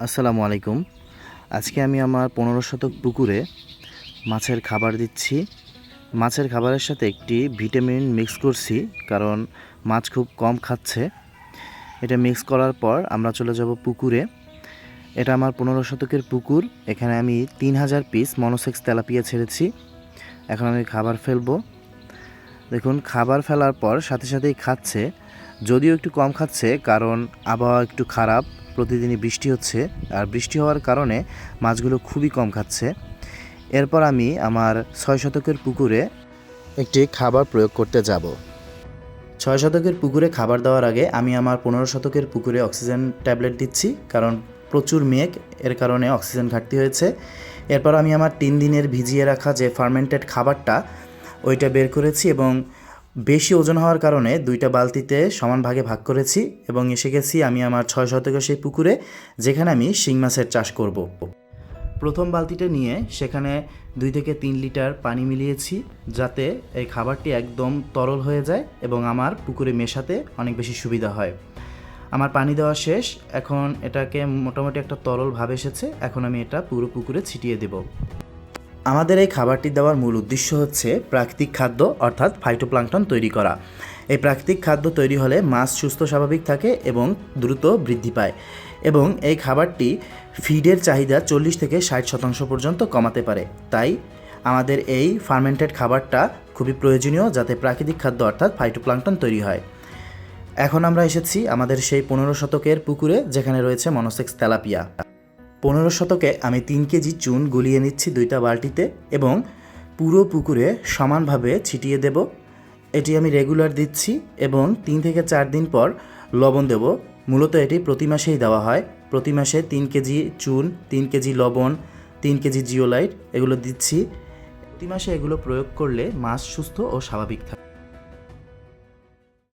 আসসালামু আলাইকুম। আজকে আমি আমার পনেরো শতক পুকুরে মাছের খাবার দিচ্ছি। মাছের খাবারের সাথে একটি ভিটামিন মিক্স করছি, কারণ মাছ খুব কম খাচ্ছে। এটা মিক্স করার পর আমরা চলে যাব পুকুরে। এটা আমার পনেরো শতকের পুকুর, এখানে আমি তিন হাজার পিস মনোসেক্স তেলাপিয়া ছেড়েছি। এখন আমি খাবার ফেলব। দেখুন, খাবার ফেলার পর সাথে সাথেই খাচ্ছে। যদিও একটু কম খাচ্ছে, কারণ আবহাওয়া একটু খারাপ, প্রতিদিনই বৃষ্টি হচ্ছে, আর বৃষ্টি হওয়ার কারণে মাছগুলো খুবই কম খাচ্ছে। এরপর আমি আমার ছয় শতকের পুকুরে একটি খাবার প্রয়োগ করতে যাব। ছয় শতকের পুকুরে খাবার দেওয়ার আগে আমি আমার পনেরো শতকের পুকুরে অক্সিজেন ট্যাবলেট দিচ্ছি, কারণ প্রচুর মেঘ, এর কারণে অক্সিজেন ঘাটতি হয়েছে। এরপর আমি আমার তিন দিনের ভিজিয়ে রাখা যে ফার্মেন্টেড খাবারটা, ওইটা বের করেছি এবং বেশি ওজন হওয়ার কারণে দুইটা বালতিতে সমান ভাগে ভাগ করেছি এবং এসে গেছি আমি আমার ছয় শতকের সেই পুকুরে যেখানে আমি শিং মাছের চাষ করব। প্রথম বালতিটা নিয়ে সেখানে দুই থেকে তিন লিটার পানি মিলিয়েছি যাতে এই খাবারটি একদম তরল হয়ে যায় এবং আমার পুকুরে মেশাতে অনেক বেশি সুবিধা হয় আমার পানি দেওয়া শেষ, এখন এটাকে মোটামুটি একটা তরল ভাব এসেছে, এখন আমি এটা পুরো পুকুরে ছিটিয়ে দেব আমাদের এই খাবারটি দেওয়ার মূল উদ্দেশ্য হচ্ছে প্রাকৃতিক খাদ্য, অর্থাৎ ফাইটোপ্লাঙ্কটন তৈরি করা। এই প্রাকৃতিক খাদ্য তৈরি হলে মাছ সুস্থ, স্বাভাবিক থাকে এবং দ্রুত বৃদ্ধি পায় এবং এই খাবারটি ফিডের চাহিদা চল্লিশ থেকে ষাট শতাংশ পর্যন্ত কমাতে পারে। তাই আমাদের এই ফার্মেন্টেড খাবারটা খুবই প্রয়োজনীয় যাতে প্রাকৃতিক খাদ্য, অর্থাৎ ফাইটোপ্লাঙ্কটন তৈরি হয়। এখন আমরা এসেছি আমাদের সেই পনেরো শতকের পুকুরে যেখানে রয়েছে মনোসেক্স তেলাপিয়া। পনেরো শতকে আমি তিন কেজি চুন গুলিয়ে নিচ্ছি দুইটা বালতিতে এবং পুরো পুকুরে সমানভাবে ছিটিয়ে দেব। এটি আমি রেগুলার দিচ্ছি এবং তিন থেকে চার দিন পর লবণ দেব। মূলত এটি প্রতি মাসেই দেওয়া হয়। প্রতি মাসে তিন কেজি চুন, তিন কেজি লবণ, তিন কেজি জিওলাইট এগুলো দিচ্ছি। প্রতি মাসে এগুলো প্রয়োগ করলে মাছ সুস্থ ও স্বাভাবিক থাকে।